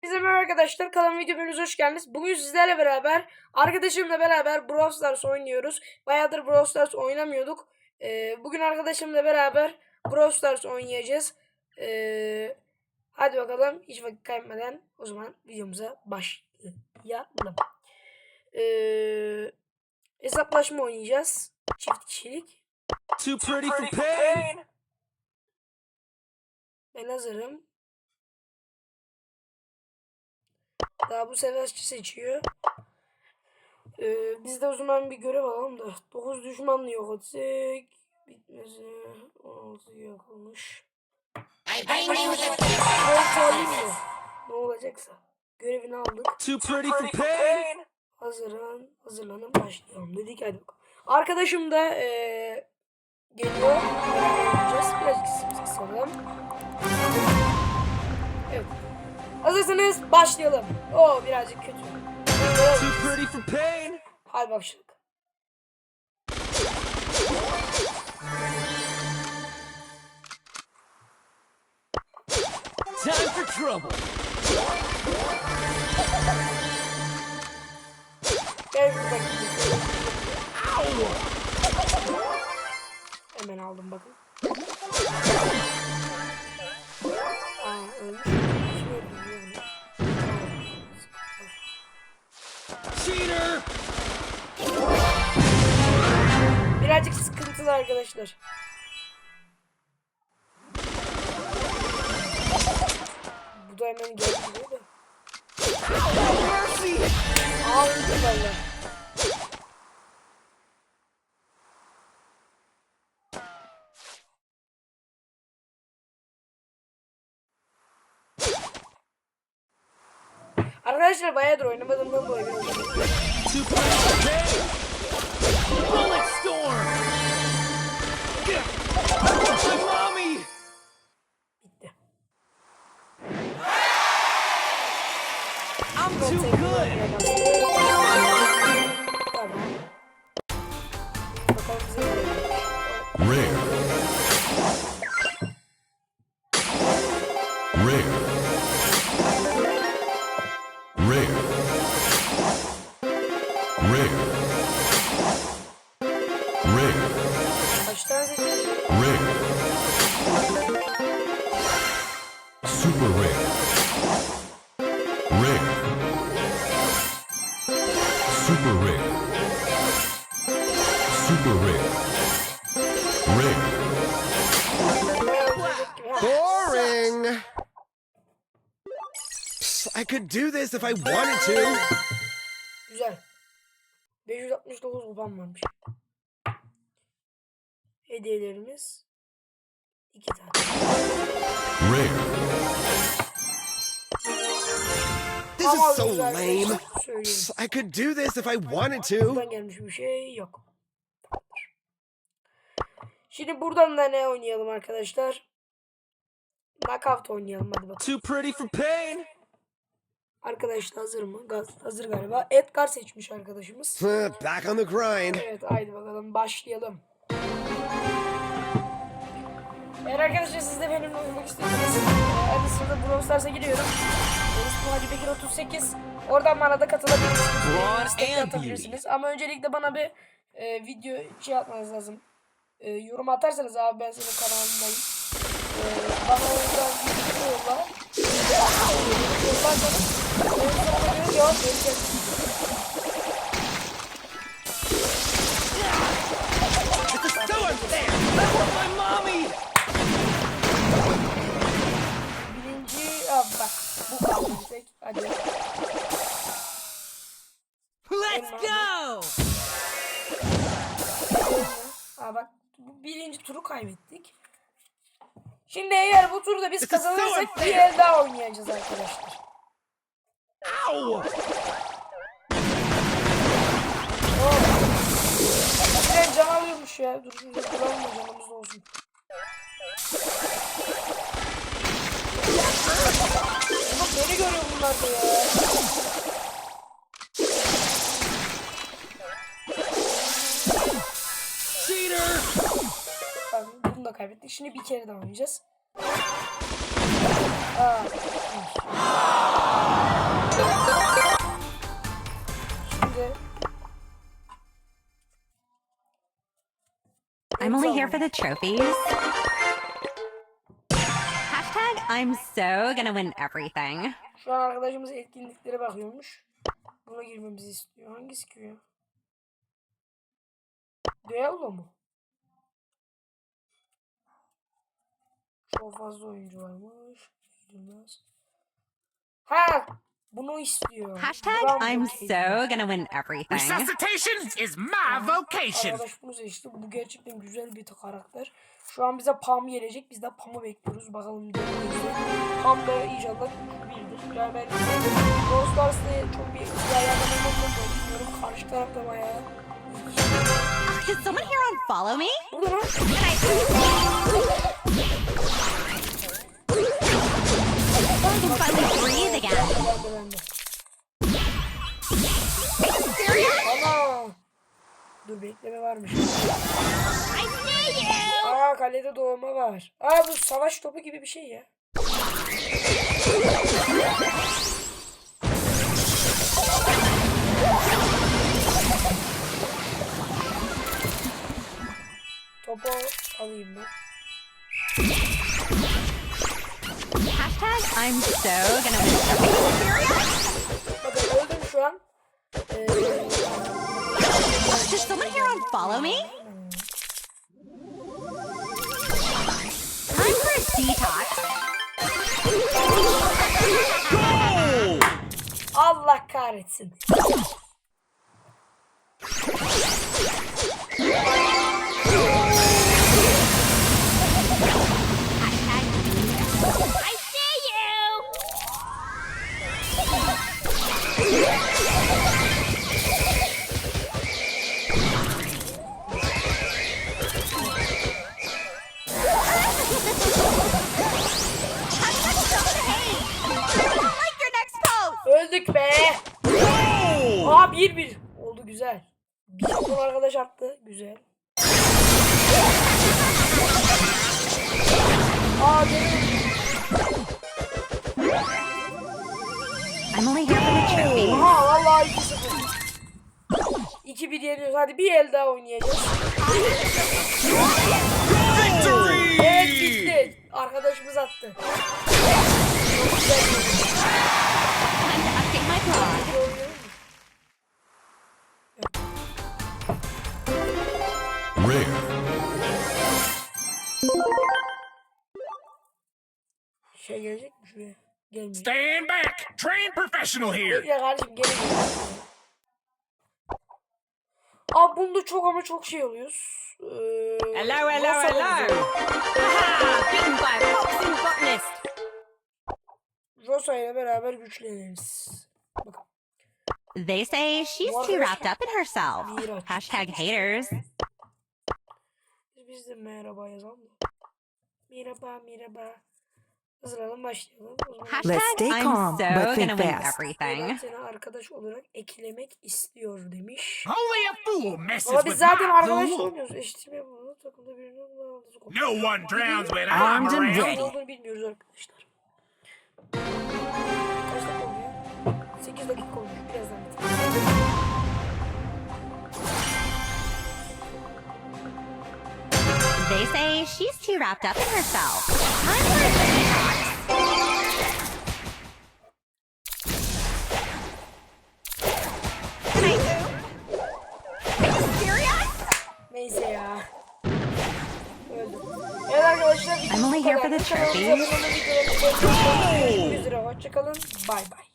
Herkese merhaba arkadaşlar. Kanalıma video bölümümüze hoş geldiniz. Bugün sizlerle beraber arkadaşımla beraber Brawl Stars oynuyoruz. Bayağıdır Brawl Stars oynamıyorduk. Ee, bugün arkadaşımla beraber Brawl Stars oynayacağız. Ee, hadi bakalım hiç vakit kaybetmeden o zaman videomuza başlayalım. Ee, hesaplaşma oynayacağız. Çift kişilik. Too pretty for pain. Ben hazırım. Daha bu savaşçı seçiyor. Ee, biz de o zaman bir görev alalım da. 9 düşmanlı yok etsek. Bitmesi 16 yakılmış. Kontrol alayım mı? Ne olacaksa. Görevini aldık. Too pretty for pain. Hazırlan, hazırlanın başlayalım dedik hadi bakalım. Arkadaşım da eee geliyor. Oynayacağız. Birazcık kısalım. Evet. Hazırsanız başlayalım. Oo birazcık kötü. Hadi başladık. Time for trouble. Hemen aldım bakın. Sıkıntılı arkadaşlar. Bu da hemen geldi. Aa öldü valla. Arkadaşlar bayağıdır oynamadığımdan dolayı Rare. Kaç tane seçeceğiz? Rare. Super rare. Rare. Super rare. Super rare. Rare. Bayağı olacak gibi. Ha. Boring. Psst, I could do this if I wanted to. Güzel. 569 kupam varmış. Hediyelerimiz iki tane. Rare. This is so lame. şey I could do this if I wanted to. Buradan gelmiş bir şey yok. Şimdi buradan da ne oynayalım arkadaşlar? Knockout oynayalım hadi bakalım. Too pretty for pain. Arkadaşlar hazır mı? Gaz, hazır galiba. Edgar seçmiş arkadaşımız. Back on the grind. Evet haydi bakalım başlayalım. Eğer arkadaşlar siz de benimle oynamak istiyorsanız hadi sırada Brawl Stars'a giriyorum. İsmim Hacı Bekir 38. Oradan bana da katılabilirsiniz. Brawn İstek de and atabilirsiniz. Ama öncelikle bana bir e, video şey yapmanız lazım. E, yorum atarsanız abi ben senin kanalındayım. E, bana oradan video yolla. Yollarsanız benim sana göre cevap vereceğim. Aa bak bu birinci turu kaybettik. Şimdi eğer bu turda biz This is so kazanırsak bir el daha oynayacağız arkadaşlar. Ow. Can alıyormuş ya. Dur şurada kullanma canımız olsun. Oğlum beni görüyor bunlar da ya. kaybettik. Şimdi bir kere daha oynayacağız. Aa. Şimdi I'm only here for the trophies. Hashtag I'm so gonna win everything. Şu an arkadaşımız etkinliklere bakıyormuş. Buna girmemizi istiyor. Hangisi ki ya? Duello mu? Çok fazla oyuncu varmış. Girilmez. Ha! Bunu istiyor. Hashtag Brown I'm so gonna win everything. Resuscitation is my vocation. Arkadaş bunu seçti. Bu gerçekten güzel bir karakter. Şu an bize Pam gelecek. Biz de Pam'ı bekliyoruz. Bakalım ne olacak. Pam da inşallah birdir. Yani ben Brawl Stars'ta çok bir değerlendirme olmadı. Bilmiyorum. Karşı tarafta bayağı. Did someone here unfollow me? Bende bende. Ana. Dur bekleme varmış. Aa kalede doğma var. Aa bu savaş topu gibi bir şey ya. Topu alayım ben. Hashtag I'm so gonna win everything. Bakın öldüm şu an. Ee, Did someone here unfollow me? Time for a detox. Allah kahretsin. 1 1 oldu güzel. Bir şey Japon arkadaş attı. Güzel. Aa benim. I'm only here for the. Aha vallahi 2 0. 2 1 yeniyoruz. Hadi bir el daha oynayacağız. Victory! Evet bitti. Arkadaşımız attı. Şey gelecek mi şuraya? Gelmiyor. Stand back. Trained professional here. Ya kardeşim gelemiyor. Abi bunda çok ama çok şey oluyoruz. Ee, Hello, hello, hello. Haha, beaten by boxing botanist. Rosa ile beraber güçleniriz. Bakın. They say she's too wrapped up in herself. Hashtag haters. Biz de merhaba yazalım da. Merhaba merhaba. Hazırlanın başlayalım. O zaman Hashtag Let's stay I'm calm, so but gonna think win fast. ben everything. seni arkadaş olarak eklemek istiyor demiş. Only a fool messes Ama biz with zaten my arkadaş oynuyoruz. Eşitime bunu takımda birinin bağlantısı koptu. No one drowns when I'm Armed and ready. Ne olduğunu bilmiyoruz arkadaşlar. Kaç dakika oluyor? 8 dakika olmuş. Birazdan They say she's too wrapped up in herself. Time for a detox. Neyse ya. Öldüm. Evet arkadaşlar. I'm only here for the trophies. Hoşçakalın. Bay bay.